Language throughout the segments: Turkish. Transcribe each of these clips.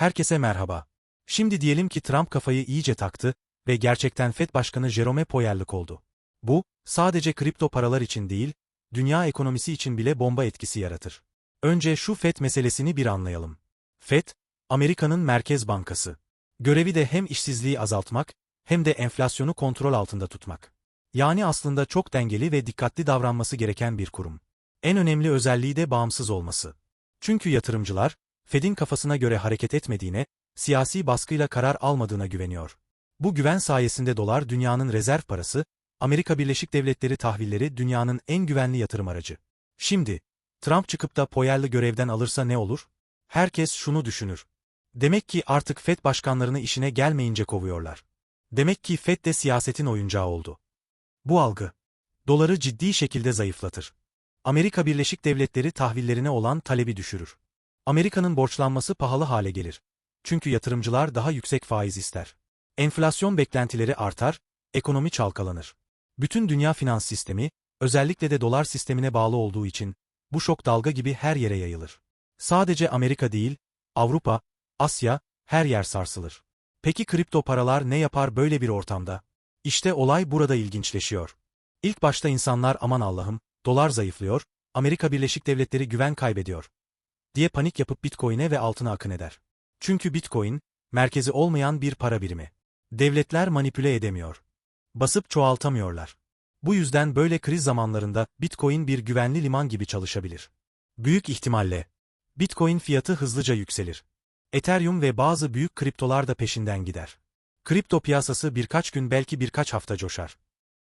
Herkese merhaba. Şimdi diyelim ki Trump kafayı iyice taktı ve gerçekten FED Başkanı Jerome Powell'lık oldu. Bu, sadece kripto paralar için değil, dünya ekonomisi için bile bomba etkisi yaratır. Önce şu FED meselesini bir anlayalım. FED, Amerika'nın merkez bankası. Görevi de hem işsizliği azaltmak, hem de enflasyonu kontrol altında tutmak. Yani aslında çok dengeli ve dikkatli davranması gereken bir kurum. En önemli özelliği de bağımsız olması. Çünkü yatırımcılar, Fed'in kafasına göre hareket etmediğine, siyasi baskıyla karar almadığına güveniyor. Bu güven sayesinde dolar dünyanın rezerv parası, Amerika Birleşik Devletleri tahvilleri dünyanın en güvenli yatırım aracı. Şimdi, Trump çıkıp da Powell'ı görevden alırsa ne olur? Herkes şunu düşünür. Demek ki artık FED başkanlarını işine gelmeyince kovuyorlar. Demek ki FED de siyasetin oyuncağı oldu. Bu algı, doları ciddi şekilde zayıflatır. Amerika Birleşik Devletleri tahvillerine olan talebi düşürür. Amerika'nın borçlanması pahalı hale gelir. Çünkü yatırımcılar daha yüksek faiz ister. Enflasyon beklentileri artar, ekonomi çalkalanır. Bütün dünya finans sistemi, özellikle de dolar sistemine bağlı olduğu için, bu şok dalga gibi her yere yayılır. Sadece Amerika değil, Avrupa, Asya, her yer sarsılır. Peki kripto paralar ne yapar böyle bir ortamda? İşte olay burada ilginçleşiyor. İlk başta insanlar aman Allah'ım, dolar zayıflıyor, Amerika Birleşik Devletleri güven kaybediyor diye panik yapıp Bitcoin'e ve altına akın eder. Çünkü Bitcoin, merkezi olmayan bir para birimi. Devletler manipüle edemiyor. Basıp çoğaltamıyorlar. Bu yüzden böyle kriz zamanlarında Bitcoin bir güvenli liman gibi çalışabilir. Büyük ihtimalle Bitcoin fiyatı hızlıca yükselir. Ethereum ve bazı büyük kriptolar da peşinden gider. Kripto piyasası birkaç gün belki birkaç hafta coşar.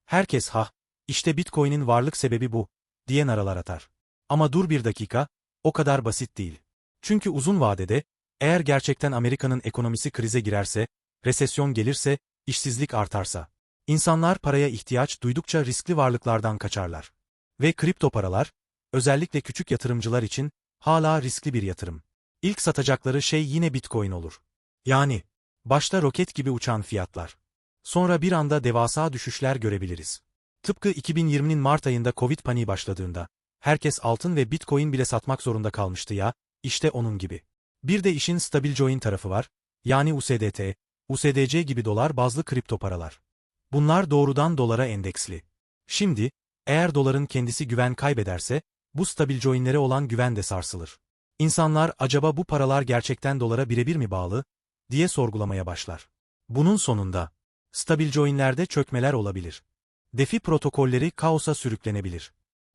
Herkes ha, işte Bitcoin'in varlık sebebi bu, diye naralar atar. Ama dur bir dakika, o kadar basit değil. Çünkü uzun vadede, eğer gerçekten Amerika'nın ekonomisi krize girerse, resesyon gelirse, işsizlik artarsa, insanlar paraya ihtiyaç duydukça riskli varlıklardan kaçarlar. Ve kripto paralar, özellikle küçük yatırımcılar için, hala riskli bir yatırım. İlk satacakları şey yine Bitcoin olur. Yani, başta roket gibi uçan fiyatlar. Sonra bir anda devasa düşüşler görebiliriz. Tıpkı 2020'nin Mart ayında Covid paniği başladığında, herkes altın ve Bitcoin bile satmak zorunda kalmıştı ya, işte onun gibi. Bir de işin stabil join tarafı var, yani USDT, USDC gibi dolar bazlı kripto paralar. Bunlar doğrudan dolara endeksli. Şimdi, eğer doların kendisi güven kaybederse, bu stabil joinlere olan güven de sarsılır. İnsanlar acaba bu paralar gerçekten dolara birebir mi bağlı, diye sorgulamaya başlar. Bunun sonunda, stabil joinlerde çökmeler olabilir. DeFi protokolleri kaosa sürüklenebilir.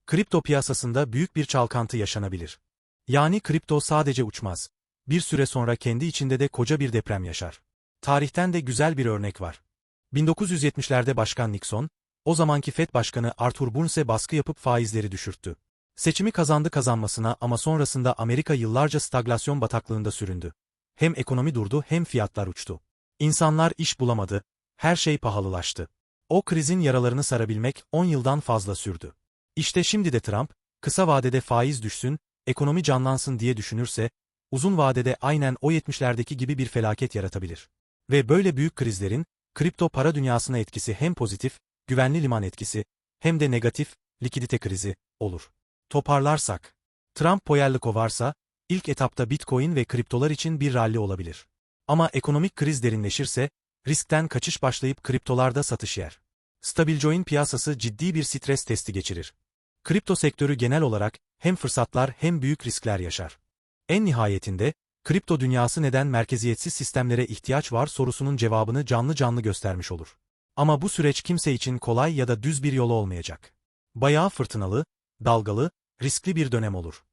Kripto piyasasında büyük bir çalkantı yaşanabilir. Yani kripto sadece uçmaz. Bir süre sonra kendi içinde de koca bir deprem yaşar. Tarihten de güzel bir örnek var. 1970'lerde Başkan Nixon, o zamanki FED Başkanı Arthur Burns'e baskı yapıp faizleri düşürttü. Seçimi kazandı kazanmasına ama sonrasında Amerika yıllarca staglasyon bataklığında süründü. Hem ekonomi durdu hem fiyatlar uçtu. İnsanlar iş bulamadı, her şey pahalılaştı. O krizin yaralarını sarabilmek 10 yıldan fazla sürdü. İşte şimdi de Trump, kısa vadede faiz düşsün, ekonomi canlansın diye düşünürse, uzun vadede aynen o 70'lerdeki gibi bir felaket yaratabilir. Ve böyle büyük krizlerin, kripto para dünyasına etkisi hem pozitif, güvenli liman etkisi, hem de negatif, likidite krizi, olur. Toparlarsak, Trump Powell'ı kovarsa, ilk etapta Bitcoin ve kriptolar için bir ralli olabilir. Ama ekonomik kriz derinleşirse, riskten kaçış başlayıp kriptolarda satış yer. Stabilcoin piyasası ciddi bir stres testi geçirir. Kripto sektörü genel olarak hem fırsatlar hem büyük riskler yaşar. En nihayetinde, kripto dünyası neden merkeziyetsiz sistemlere ihtiyaç var sorusunun cevabını canlı canlı göstermiş olur. Ama bu süreç kimse için kolay ya da düz bir yol olmayacak. Bayağı fırtınalı, dalgalı, riskli bir dönem olur.